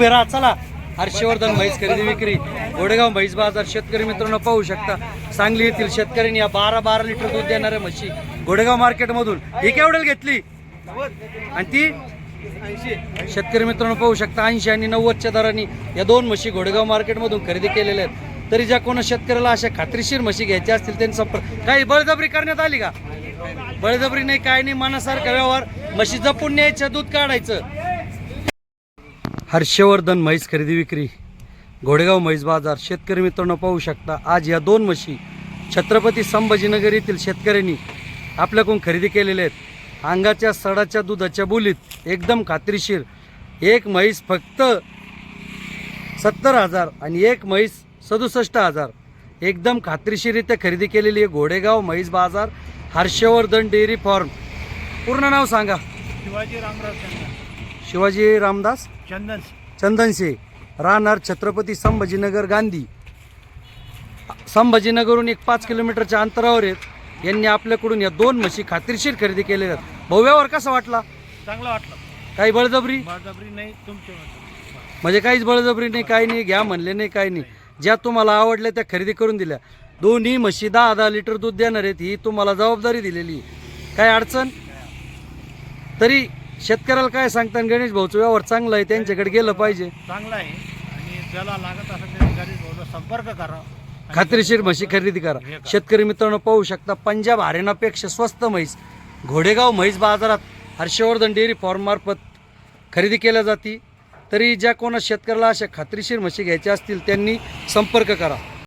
उभे राहा चला. हर्षवर्धन म्हैस खरेदी विक्री गोडेगाव म्हैस बाजार शेतकरी मित्रांनो पाहू शकता. सांगली येथील शेतकऱ्यांनी या बारा बारा लिटर दूध देणाऱ्या म्हशी गोडेगाव मार्केटमधून. ही केवढ्याला घेतली? आणि ती? शेतकरी मित्रांनो पाहू शकता ऐंशी आणि नव्वदच्या दरांनी या दोन म्हशी घोडेगाव मार्केटमधून खरेदी केलेल्या आहेत. तरी ज्या कोणा शेतकऱ्याला अशा खात्रीशीर म्हशी घ्यायच्या असतील त्यांनी संपर्क काही बळजबरी करण्यात आली का? बळजबरी नाही काय नाही मनासारखा व्यवहार. म्हशी जपून न्यायचं दूध काढायचं. हर्षवर्धन म्हैस खरेदी विक्री घोडेगाव म्हैस बाजार. शेतकरी मित्रांनो पाहू शकता आज या दोन म्हशी छत्रपती संभाजीनगर येथील शेतकऱ्यांनी आपल्याकडून खरेदी केलेल्या आहेत. अंगाच्या सडाच्या दुधाच्या बोलीत एकदम खात्रीशीर. एक म्हैस फक्त सत्तर हजार आणि एक म्हैस सदुसष्ट हजार. एकदम खात्रीशीररित्या खरेदी केलेली आहे घोडेगाव म्हैस बाजार हर्षवर्धन डेअरी फार्म. पूर्ण नाव सांगा. शिवाजी रामराव शिवाजी रामदास चंदन चंदनशे राहणार छत्रपती संभाजीनगर गांधी. संभाजीनगरहून एक पाच किलोमीटरच्या अंतरावर आहेत. यांनी आपल्याकडून या दोन म्हशी खात्रीशीर खरेदी केलेल्या आहेत. भाऊ व्यवहार कसा वाटला? चांगलं वाटलं. काही बळजबरी? बळजबरी नाही तुमचे म्हणजे काहीच बळजबरी नाही काही नाही घ्या म्हणले नाही काही नाही. ज्या तुम्हाला आवडल्या त्या खरेदी करून दिल्या. दोन्ही म्हशी दहा दहा लिटर दूध देणार आहेत ही तुम्हाला जबाबदारी दिलेली. काय अडचण? तरी शेतकऱ्याला काय सांगतात गणेश भाऊचं व्यवहार चांगला आहे त्यांच्याकडे गेलं पाहिजे. चांगला आहे. आणि ज्याला लागत असेल त्याने गरीब भाऊला संपर्क करा. खात्रीशीर म्हशी खरेदी करा. करा. शेतकरी मित्रांनो पाहू शकता पंजाब हरियाणापेक्षा स्वस्त म्हैस घोडेगाव म्हैस बाजारात हर्षवर्धन डेअरी फार्म मार्फत खरेदी केल्या जाती. तरी ज्या कोणा शेतकऱ्याला अशा खात्रीशीर म्हशी घ्यायच्या असतील त्यांनी संपर्क करा.